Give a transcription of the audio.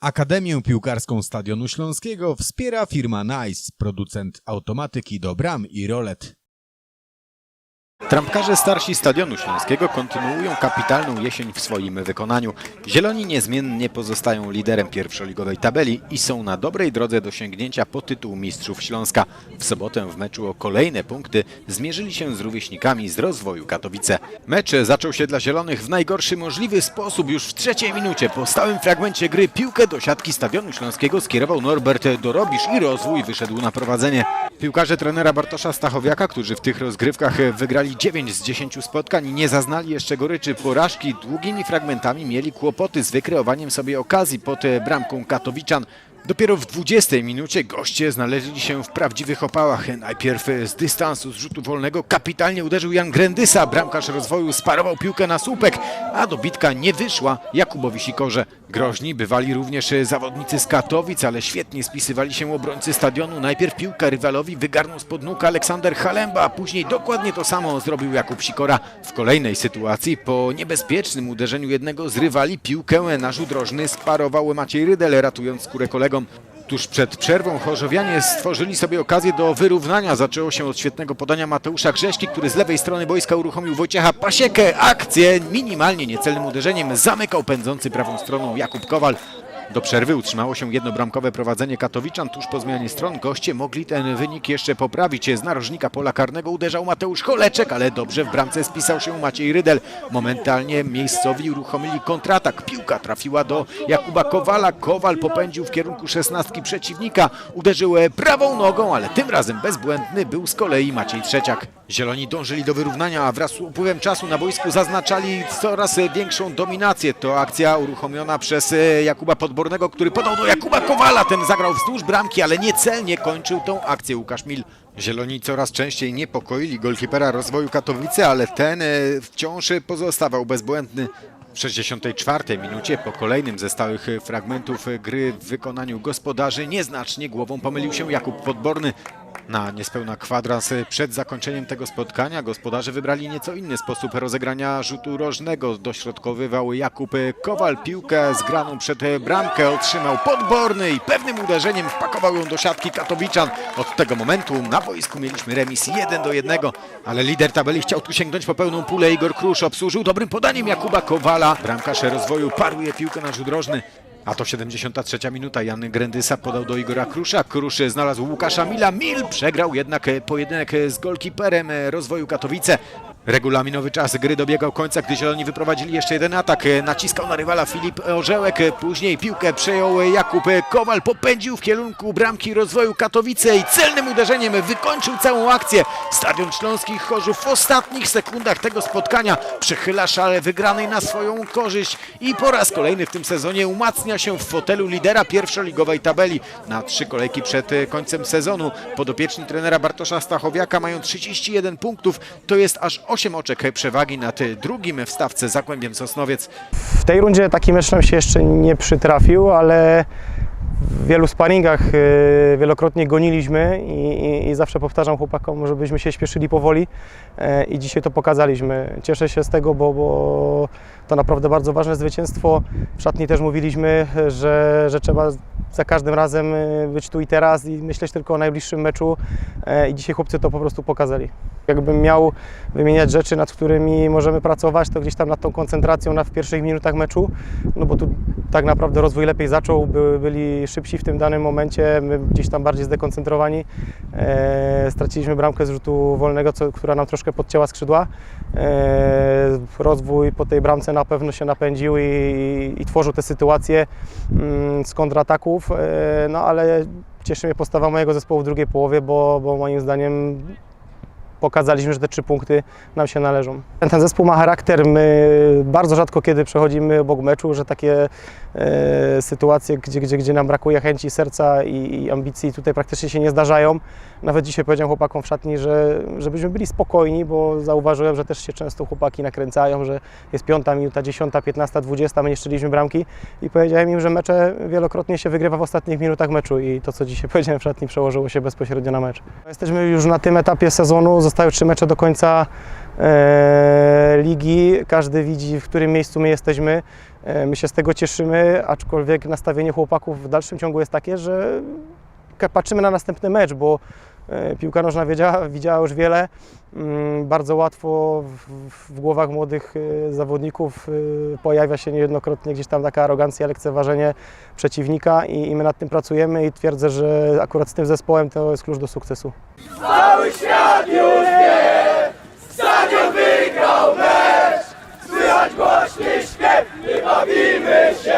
Akademię Piłkarską Stadionu Śląskiego wspiera firma Nice, producent automatyki do bram i rolet. Trampkarze starsi Stadionu Śląskiego kontynuują kapitalną jesień w swoim wykonaniu. Zieloni niezmiennie pozostają liderem pierwszoligowej tabeli i są na dobrej drodze do sięgnięcia po tytuł Mistrzów Śląska. W sobotę w meczu o kolejne punkty zmierzyli się z rówieśnikami z rozwoju Katowice. Mecz zaczął się dla Zielonych w najgorszy możliwy sposób. Już w trzeciej minucie po stałym fragmencie gry piłkę do siatki Stadionu Śląskiego skierował Norbert Dorobisz i rozwój wyszedł na prowadzenie. Piłkarze trenera Bartosza Stachowiaka, którzy w tych rozgrywkach wygrali 9 z 10 spotkań nie zaznali jeszcze goryczy porażki, długimi fragmentami mieli kłopoty z wykreowaniem sobie okazji pod e, bramką Katowiczan. Dopiero w 20 minucie goście znaleźli się w prawdziwych opałach. Najpierw z dystansu, z rzutu wolnego kapitalnie uderzył Jan Grendysa. Bramkarz rozwoju sparował piłkę na słupek, a dobitka nie wyszła Jakubowi Sikorze. Groźni bywali również zawodnicy z Katowic, ale świetnie spisywali się obrońcy stadionu. Najpierw piłkę rywalowi wygarnął spod nóg Aleksander Halemba, a później dokładnie to samo zrobił Jakub Sikora. W kolejnej sytuacji po niebezpiecznym uderzeniu jednego z rywali piłkę na rzut rożny sparował Maciej Rydel, ratując skórę kolegom. Tuż przed przerwą Chorzowianie stworzyli sobie okazję do wyrównania. Zaczęło się od świetnego podania Mateusza Grześki, który z lewej strony boiska uruchomił Wojciecha Pasiekę. Akcję minimalnie niecelnym uderzeniem zamykał pędzący prawą stroną Jakub Kowal. Do przerwy utrzymało się jednobramkowe prowadzenie Katowiczan. Tuż po zmianie stron goście mogli ten wynik jeszcze poprawić. Z narożnika pola karnego uderzał Mateusz Choleczek, ale dobrze w bramce spisał się Maciej Rydel. Momentalnie miejscowi uruchomili kontratak. Piłka trafiła do Jakuba Kowala. Kowal popędził w kierunku szesnastki przeciwnika. Uderzył e, prawą nogą, ale tym razem bezbłędny był z kolei Maciej Trzeciak. Zieloni dążyli do wyrównania, a wraz z upływem czasu na boisku zaznaczali coraz większą dominację. To akcja uruchomiona przez e, Jakuba Podbornego, który podał do Jakuba Kowala. Ten zagrał wzdłuż bramki, ale niecelnie kończył tą akcję Łukasz Mil. Zieloni coraz częściej niepokoili golkipera rozwoju Katowice, ale ten e, wciąż pozostawał bezbłędny. W 64 minucie po kolejnym ze stałych fragmentów gry w wykonaniu gospodarzy nieznacznie głową pomylił się Jakub Podborny. Na niespełna kwadrans przed zakończeniem tego spotkania gospodarze wybrali nieco inny sposób rozegrania rzutu rożnego. Dośrodkowywał Jakub Kowal piłkę zgraną przed bramkę, otrzymał Podborny i pewnym uderzeniem wpakował ją do siatki Katowiczan. Od tego momentu na boisku mieliśmy remis 1 do 1, ale lider tabeli chciał tu sięgnąć po pełną pulę. Igor Krusz obsłużył dobrym podaniem Jakuba Kowala. Bramkarz rozwoju paruje piłkę na rzut rożny. A to 73 minuta. Jan Grendysa podał do Igora Krusza. Krusz znalazł Łukasza Mila. Mil przegrał jednak pojedynek z golkiperem rozwoju Katowice. Regulaminowy czas gry dobiegał końca, gdy Zieloni wyprowadzili jeszcze jeden atak. E, Naciskał na rywala Filip Orzełek. E, Później piłkę przejął Jakub Kowal. Popędził w kierunku bramki rozwoju Katowice i celnym uderzeniem wykończył całą akcję. Stadion Śląskich Chorzów w ostatnich sekundach tego spotkania przechyla szalę wygranej na swoją korzyść i po raz kolejny w tym sezonie umacnia się w fotelu lidera pierwszoligowej tabeli. Na trzy kolejki przed e, końcem sezonu podopieczni trenera Bartosza Stachowiaka mają 31 punktów. To jest aż 8 oczek przewagi nad drugim w stawce Zagłębiem Sosnowiec. W tej rundzie taki mecz nam się jeszcze nie przytrafił, ale w wielu sparingach y, wielokrotnie goniliśmy i, i, i zawsze powtarzam chłopakom, żebyśmy się śpieszyli powoli e, i dzisiaj to pokazaliśmy. Cieszę się z tego, bo, bo to naprawdę bardzo ważne zwycięstwo. W szatni też mówiliśmy, że, że trzeba za każdym razem y, być tu i teraz i myśleć tylko o najbliższym meczu e, i dzisiaj chłopcy to po prostu pokazali. Jakbym miał wymieniać rzeczy, nad którymi możemy pracować, to gdzieś tam nad tą koncentracją na w pierwszych minutach meczu, no bo tu tak naprawdę rozwój lepiej zaczął, by, byli szybsi w tym danym momencie, my gdzieś tam bardziej zdekoncentrowani. E, straciliśmy bramkę z rzutu wolnego, co, która nam troszkę podcięła skrzydła. E, rozwój po tej bramce na pewno się napędził i, i, i tworzył te sytuacje mm, z kontrataków, e, no ale cieszy mnie postawa mojego zespołu w drugiej połowie, bo, bo moim zdaniem pokazaliśmy, że te trzy punkty nam się należą. Ten, ten zespół ma charakter, my bardzo rzadko kiedy przechodzimy obok meczu, że takie e, sytuacje, gdzie, gdzie, gdzie nam brakuje chęci, serca i, i ambicji tutaj praktycznie się nie zdarzają. Nawet dzisiaj powiedziałem chłopakom w szatni, że żebyśmy byli spokojni, bo zauważyłem, że też się często chłopaki nakręcają, że jest piąta minuta, dziesiąta, piętnasta, dwudziesta, my nie szczeliśmy bramki i powiedziałem im, że mecze wielokrotnie się wygrywa w ostatnich minutach meczu i to, co dzisiaj powiedziałem w szatni, przełożyło się bezpośrednio na mecz. Jesteśmy już na tym etapie sezonu, zostały trzy mecze do końca e, ligi, każdy widzi, w którym miejscu my jesteśmy. E, My się z tego cieszymy, aczkolwiek nastawienie chłopaków w dalszym ciągu jest takie, że patrzymy na następny mecz, bo piłka nożna wiedziała, widziała już wiele. Mm, Bardzo łatwo w, w głowach młodych e, zawodników e, pojawia się niejednokrotnie gdzieś tam taka arogancja, lekceważenie przeciwnika i, i my nad tym pracujemy i twierdzę, że akurat z tym zespołem to jest klucz do sukcesu. Kto